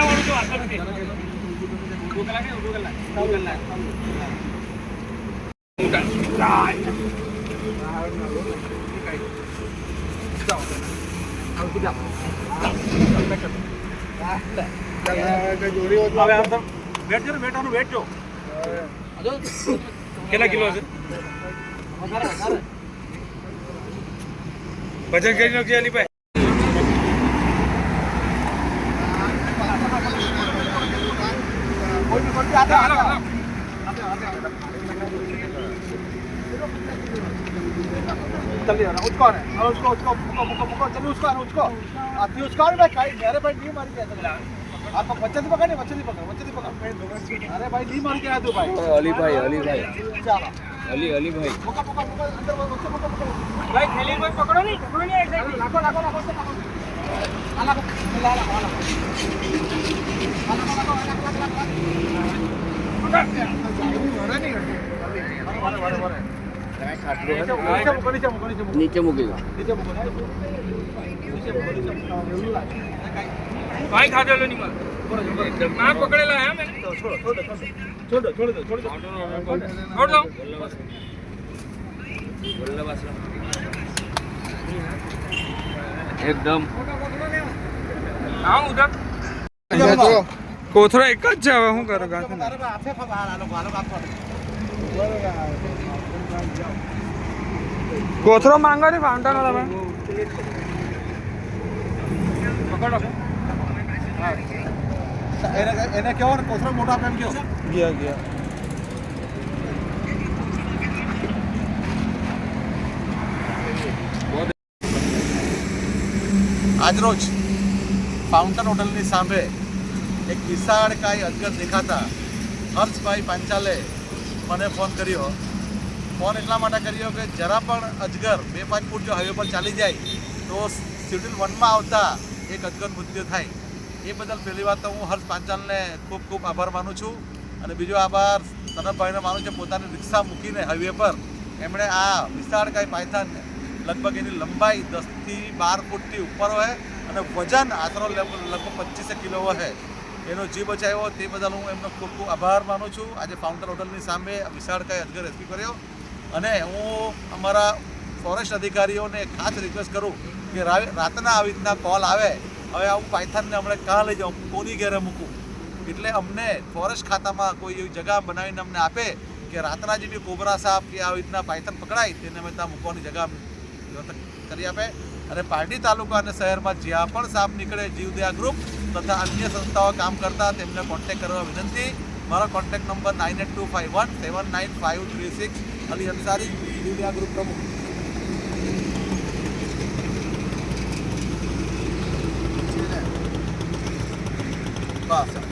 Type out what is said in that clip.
વાળું જો આટો નથી ઊંધું કલાક ઊંધું કલાક હવે આમ તો વેટ જો ને વેટાનું વેટ જો કેટલા કિલો છે વજન કરી નાખજે અલીભાઈ जल्दी आना उसको आना और उसको उसको मुको मुको मुको चलो उसको आना उसको आती उसको आना भाई खाई मेरे भाई नहीं मार के आया आप बच्चे नहीं पकड़ने बच्चे नहीं पकड़ बच्चे नहीं पकड़ अरे भाई नहीं मार के आया तू भाई અલીભાઈ અલીભાઈ चलो અલી અલી ભાઈ. ખેલીભાઈ પકડો નહીં પકડો નહીં લાખો લાખો લાખો નીચે મૂકી દો નીચે મૂકી દો. ભાઈ ખાધેલો નહીં મળે પકડેલા કોથરો એક જ છે હવે, શું કરું? કાંઈ કોથરો માંગો ને ફાઉન્ટા તમે પકડો. એને એને કેવો ને કોથળો મોટો આપે એમ કયો ગયા ગયા. આજરોજ ફાઉન્ટન હોટલની સામે એક વિશાળ કાંઈ અજગર દેખાતા હર્ષભાઈ પાંચાલે મને ફોન કર્યો. ફોન એટલા માટે કર્યો કે જરા પણ અજગર બે પાંચ ફૂટ જો હાઈવે પર ચાલી જાય તો શેડ્યુલ વનમાં આવતા એક અજગર મૃત્યુ થાય. એ બદલ પહેલી વાત તો હું હર્ષ પાંચાલને ખૂબ ખૂબ આભાર માનું છું. અને બીજો આભાર તનભાઈને માનું છું પોતાની રિક્ષા મૂકીને હાઈવે પર. એમણે આ વિશાળ કાંઈ પાયથાનને લગભગ એની લંબાઈ દસથી બાર ફૂટથી ઉપર હોય અને વજન આશરો લગભગ લગભગ પચીસે કિલો હોય. એનો જીવ બચાવ્યો તે બદલ હું એમનો ખૂબ ખૂબ આભાર માનું છું. આજે ફાઉન્ટન હોટલની સામે વિશાળ કાંઈ અજગર રેસ્ક્યુ કર્યો. અને હું અમારા ફોરેસ્ટ અધિકારીઓને ખાસ રિક્વેસ્ટ કરું કે રાતના આવી રીતના કોલ આવે હવે હું પાયથાનને હમણાં કાં લઈ જાઉં કોની ઘેરે મૂકું. એટલે અમને ફોરેસ્ટ ખાતામાં કોઈ એવી જગ્યા બનાવીને અમને આપે કે રાતના જે બી કોબરા સાપ કે આવી રીતના પાયથન પકડાય, તેને અમે ત્યાં મૂકવાની જગ્યા કરી આપે. અને પારડી તાલુકા અને શહેરમાં જ્યાં પણ સાપ નીકળે જીવદયા ગ્રુપ તથા અન્ય સંસ્થાઓ કામ કરતા તેમને કોન્ટેક કરવા વિનંતી. મારો contact number nine eight two five one seven nine five three six Ali Ansari Jivdaya group પ્રમુખ. Awesome.